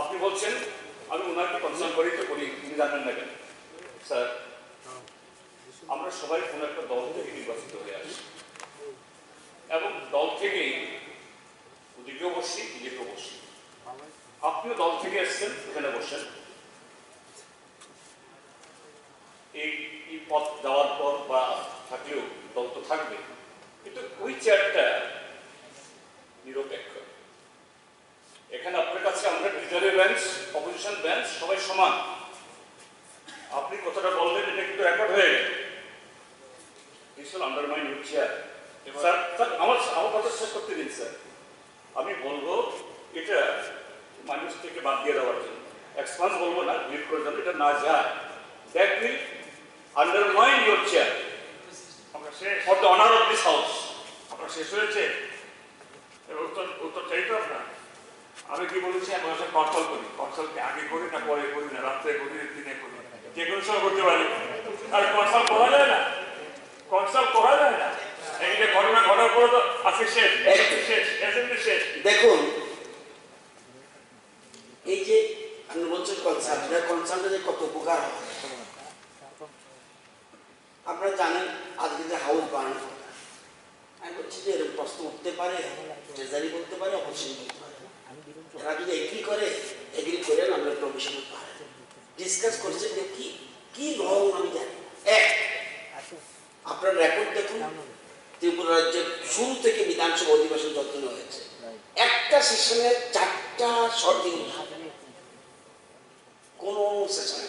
আপনি বলছেন আমি ওনাকে কনসার্ন করি তো করি তিনি জানেন না কেন স্যার আমরা সবাই কোনো একটা দল থেকে নির্বাচিত হয়ে আসি এবং দল থেকেই ওদিকেও বসছি এদিকেও বসছি আপনিও দল থেকে এসছেন এখানে বসেন এই পথ দেওয়ার পর বা থাকলেও দল তো থাকবে কিন্তু ওই চেয়ারটা নিরপেক্ষ এখানে আপনার কাছে আমরা বিজয় বেঞ্চ অপোজিশন সবাই সমান। আপনি কথাটা বললেন এটা কিন্তু রেকর্ড হয়ে গেল। Will undermine chair sir sir আমার আমার কথা শেষ করতে দিন স্যার আমি বলব এটা মানুষ থেকে বাদ দিয়ে দেওয়ার জন্য। এক্সপান্স বলব না লিড করে দেবো এটা না যায়। That will undermine your chair for the honour of this house আপনার শেষ হয়েছে। উত্তর উত্তর চাই তো আপনার? আমি কি বলেছি? আমি ওর করি। কনসাল্ট আগে করি না, পরে করি না, রাত্রে করি দিনে করি যে কোনো সময় করতে পারি। আর কনসাল্ট করা যায় না? কনসাল্ট করা যায় না? এই যে ঘটনা ঘটার পরে তো আজকে শেষ শেষ দেখুন, এই যে আপনি বলছেন কনসার্ট কনসার্টে যে কত উপকার আপনারা জানেন, আজকে যে হাউস বানানো আমি বলছি যে এরকম প্রশ্ন উঠতে পারে ট্রেজারি বলতে পারে অপোজিশন বলতে পারে। এরা যদি করে এগ্রি করে আমরা প্রমিশন পারে ডিসকাস করছে যে কি কি রং আমি জানি। এক, আপনার রেকর্ড দেখুন, ত্রিপুরা রাজ্যের শুরু থেকে বিধানসভা অধিবেশন যত্ন হয়েছে। একটা সেশনে চারটা শর্ট কোন সেশনে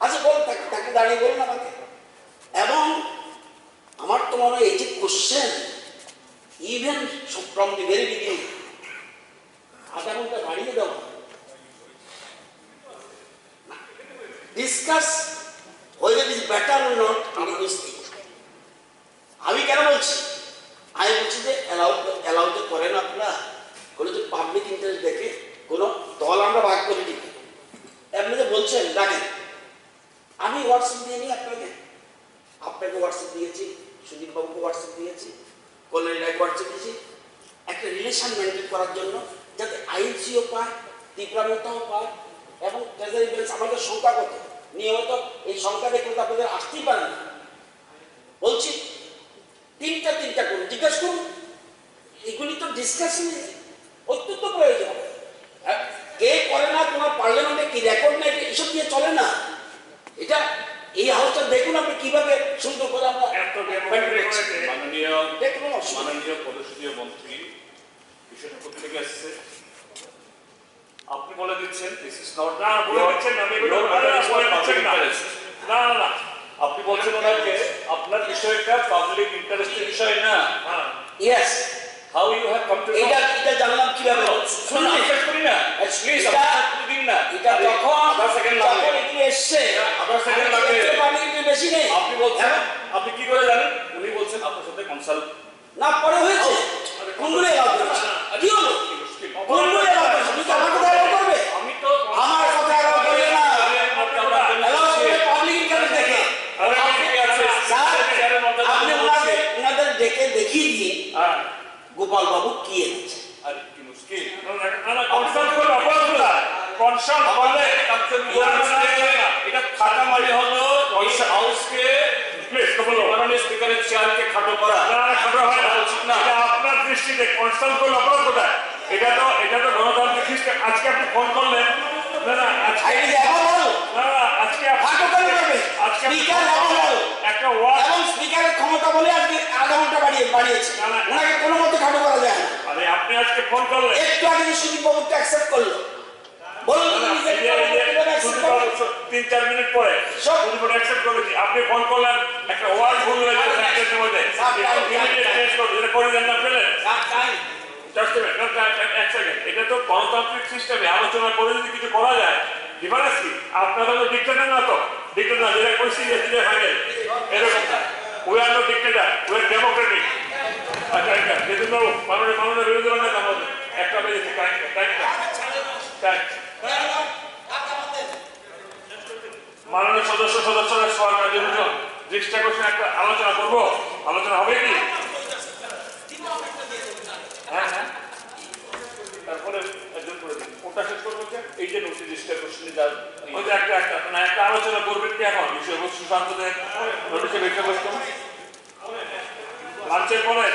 আচ্ছা বল, তাকে দাঁড়িয়ে বলুন আমাকে। এবং আমার তো মনে হয় এই যে question even from the very beginning আধা ঘণ্টা বাড়িয়ে দেওয়া discuss whether it is better or not আমি কেন বলছি? আমি বলছি যে অ্যালাউ অ্যালাউ তো করেন আপনারা। কোনো যে পাবলিক ইন্টারেস্ট দেখে কোনো দল আমরা ভাগ করে দিই আপনি যে বলছেন, দেখেন, আমি হোয়াটসঅ্যাপ দিয়ে নিই আপনাকে। আপনাকে হোয়াটসঅ্যাপ দিয়েছি সুদীপ বাবুকে হোয়াটসঅ্যাপ দিয়েছি কল্যাণী রায় হোয়াটসঅ্যাপ দিয়েছি। একটা রিলেশন মেনটেন করার জন্য আইনসিও পায় তীব্রামতাও পায় এবং ট্রেজারি বেঞ্চ আমাদের সংখ্যা কত? নিয়মিত এই সংখ্যা দেখলে তো আপনাদের আসতেই পারে না। বলছি তিনটা তিনটা করুন জিজ্ঞেস করুন। এগুলি তো ডিসকাশন অত্যন্ত প্রয়োজন। কে করে না তোমার পার্লামেন্টে কি রেকর্ড নেই এসব দিয়ে চলে না? এটা এই হাউসটা দেখুন আপনি কীভাবে সুন্দর করে আমরা মাননীয় মাননীয় পরিষদীয় মন্ত্রী বিষয়টা কোথেকে আসছে? আপনি বলে দিচ্ছেন দিস ইজ নট না বলে দিচ্ছেন আমি বলে দিচ্ছেন না। না না আপনি বলছেন ওনাকে আপনার বিষয়টা পাবলিক ইন্টারেস্টের বিষয় না। হ্যাঁ। Yes how you have come to এটা এটা জানলাম কীভাবে শুনুন শুনুন শেষ করি না। প্লিজ এটা- দিন না। এটা যখন আধা সেকেন্ড যখন লাগবে এগুলো এসছে আধা second আমি লাগবে। দেখতে পাইনি বেশি নেই। আপনি বলছেন হ্যাঁ? আপনি কি করে জানেন? উনি বলছেন আপনার সাথে কনসাল্ট না পরে হয়েছে। কোনগুলো এলাও করেছে কি হলো কোনগুলো এলাও করেছে তুমি কি আমার কথা এলাও করবে আমি তো আমার কথা এলাও করবে না এলাও করবে পাবলিক ইন্টারেস্ট দেখে আরে আপনি- ঠিক আছে স্যার চেয়ারের মধ্যে আপনি ওনাদের ওনাদের ডেকে দেখিয়ে দিন হ্যাঁ গোপাল বাবু কি এনেছে? আরে কি মুশকিল। কনসাল্ট করলে অপরাধ কোথায় কনসাল্ট করলে এটা খাটা মানে হলো হাউসকে বলো। স্পিকারের চেয়ারকে খাটো করা। না খাটো হয় না। উচিত না। আপনার দৃষ্টিতে কনসাল্ট করলে অপরাধ কোথায় এটা তো এটা তো গণতান্ত্রিক সিস্টেম। আজকে আপনি ফোন করলেন। না না আজকে না না আজকে ফাঁকা করে আজকে স্পিকার একটা ওয়ার্ড এবং স্পিকারের ক্ষমতা বলে আজকে না, না। ওনাকে কোনো মতে খাটো করা যায় না। আরে আপনি আজকে ফোন করলেন। একটু আগে যে বাবুকে অ্যাকসেপ্ট করল। বলুন না, না, তুমি যে এই যে- এই যে কীভাবে accept শুধু করবে? তো তিন চার মিনিট পরে সব। অ্যাকসেপ্ট করেছি আপনি ফোন করলেন একটা ওয়ার্ড ভুল হয়েছে সেন্টেন্সের মধ্যে। স্যার, এটা করুন, করে দেন না পেলেন তো গণতান্ত্রিক সিস্টেমে আলোচনা করে যদি কিছু করা যায় ডিফারেন্স কি? আপনারা তো ডিক্টেটার না তো? ডিক্টেটার না যেটা দিলে এরকম we are no dictator we are democratic আচ্ছা একটা যেহেতু বাবু, মাননীয় মাননীয় বিরোধী দল নেতা আমাদের একটা বেজেছে টাইম টাইম টাইম মাননীয় সদস্য, সদস্যরা সরকার জন্য দৃষ্টি আকর্ষণ একটা আলোচনা করব। আলোচনা হবে কি হ্যাঁ হ্যাঁ তারপরে একজন করে দিন ওটা শেষ করব যে এই যে নোটিশ লিস্টের কোশ্চেনে যা ওই যে একটা একটা না একটা আলোচনা করবেন কি এখন বিষয়বস্তু নোটিশে বিষয়বস্তু লাঞ্চের পরে?